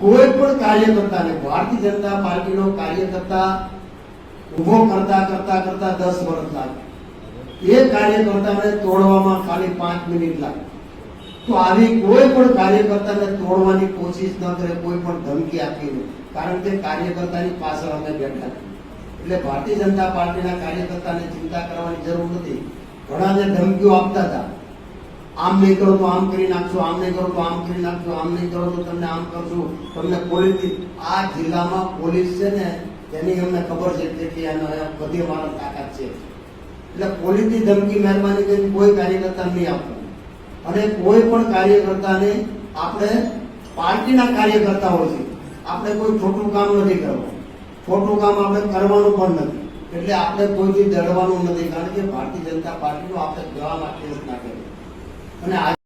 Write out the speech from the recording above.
કોઈ પણ કાર્યકર્તાને ભારતીય જનતા પાર્ટીનો કાર્યકર્તા ઊભો કરતા કરતા કરતા દસ વર્ષ લાગે. એ કાર્યકર્તાને તોડવામાં ખાલી પાંચ મિનિટ લાગે. તો આવી કોઈ પણ કાર્યકર્તાને તોડવાની કોશિશ ન કરે, કોઈ પણ ધમકી આપીને કારણ કે કાર્યકર્તાની પાછળ અમે બેઠા. એટલે ભારતીય જનતા પાર્ટીના કાર્યકર્તાને ચિંતા કરવાની જરૂર નથી. ઘણાને ધમકીઓ આપતા હતા. આમ નહીં કરો તો આમ કરી નાખશો, આમ નહીં કરો તો આમ કરી નાખશો, આમ નહીં કરો તો તમને આમ કરશું. તમને પોલીસ આ જિલ્લામાં પોલીસ છે ને તેની અમને ખબર છે કેટલી આનો બધી અમારા તાકાત છે. એટલે પોલીસની ધમકી મહેરબાની કરીને કોઈ કાર્યકર્તા નહીં આપવું. અને કોઈ પણ કાર્યકર્તાને આપણે પાર્ટીના કાર્યકર્તાઓ છે, આપણે કોઈ ખોટું કામ નથી કરવાનું. ખોટું કામ આપણે કરવાનું પણ નથી. એટલે આપણે કોઈથી ડરવાનું નથી, કારણ કે ભારતીય જનતા પાર્ટીનો આપણે ગળામાં કેસ નાખેલો. અને